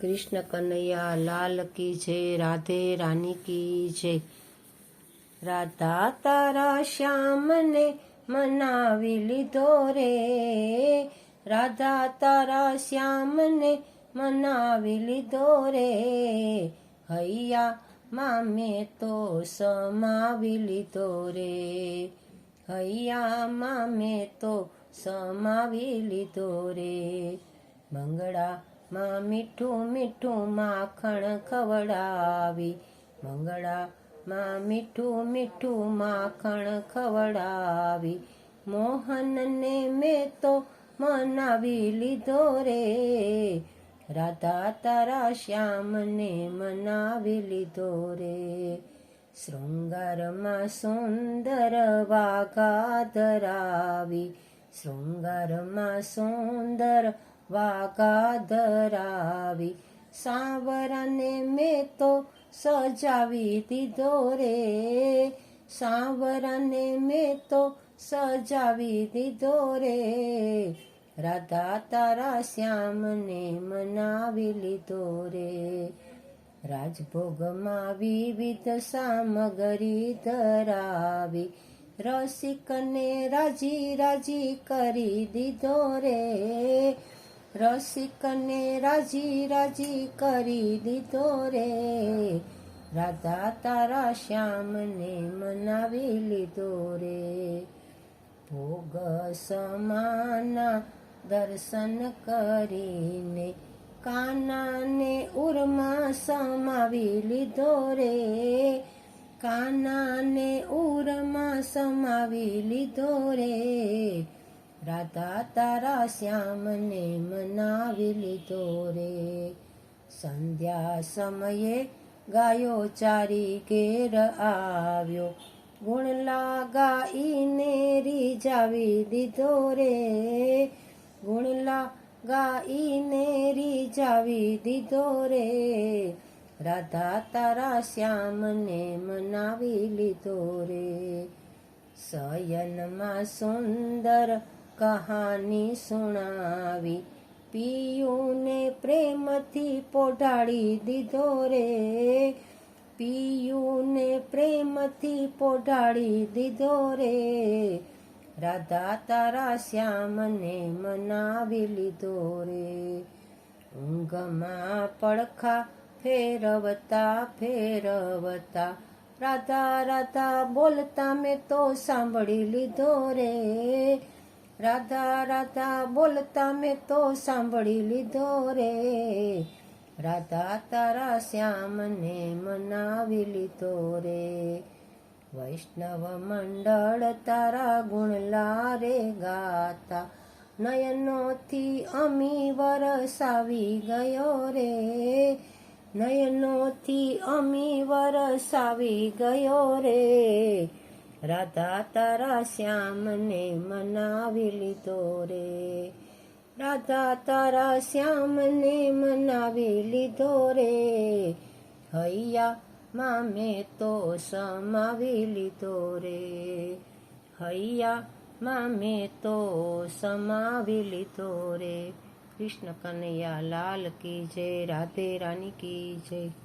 કૃષ્ણ કનૈયા, લાલ કી છે રાધે રાની કી છે રાધા તારા શ્યામને મનાવી લીધો રે. રાધા તારા શ્યામને મનાવી લીધો રે. હૈયા મામે તો સમાવી લીધો રે. હૈયા મામે તો સમાવી લીધો રે. મંગળા માં મીઠું મીઠું માખણ ખવડાવી. મંગળા માં મીઠું મીઠું માખણ ખવડાવી. મોહનને મેં તો મનાવી લીધો રે. રાધા તારા શ્યામને મનાવી લીધો રે. શૃંગારમાં સુંદર વાઘા ધરાવી. શૃંગારમાં સુંદર વાઘા ધરાવી સાવરને મેં તો સજાવી દીધો રે. સાવરને મેં તો સજાવી દીધો રે. રાધા તારા શ્યામને મનાવી લીધો રે. રાજભોગમાં વિવિધ સામગ્રી ધરાવી રસિકને રાજી રાજી કરી દીધો રે. રસિકને રાજી રાજી કરી દીધો રે. રાધા તારા શ્યામને મનાવી લીધો રે. ભોગ સમાના દર્શન કરીને કાનાને ઉરમાં સમાવી લીધો રે. કાનાને ઉરમાં સમાવી લીધો રે. રાધા તારા શ્યામને મનાવી લીધો રે. સંધ્યા સમયે ગાયો ચારી ઘેર આવ્યો. ગુણલા ગાઈને રીજાવી દીધો રે. ગુણલા ગાઈને રીજાવી દીધો રે. રાધા તારા શ્યામને મનાવી લીધો રે. શયનમાં સુંદર કહાની સુણાવી, પિયુને પ્રેમથી પોઢાડી દીધો રે. પિયુને પ્રેમથી પોઢાડી દીધો રે. રાધા તારા શ્યામને મનાવી લીધો રે. ઊંઘમાં પડખા ફેરવતા ફેરવતા, રાધા રાધા બોલતા મેં તો સાંભળી લીધો રે. રાધા રાધા બોલતા મેં તો સાંભળી લીધો રે. રાધા તારા શ્યામને મનાવી લીધો રે. વૈષ્ણવ મંડળ તારા ગુણલા રે ગાતા. નયનોથી અમી વરસાવી ગયો રે. નયનોથી અમી વરસાવી ગયો રે. રાધા તારા શ્યામને મનાવી લીધો રે. રાધા તારા શ્યામને મનાવી લીધો રે. હૈયા મામે તો સમાવી લીધો રે. હૈયા મામે તો સમાવી લીધો રે. કૃષ્ણ કનૈયા લાલ કી જય, રાધે રાની કી જય.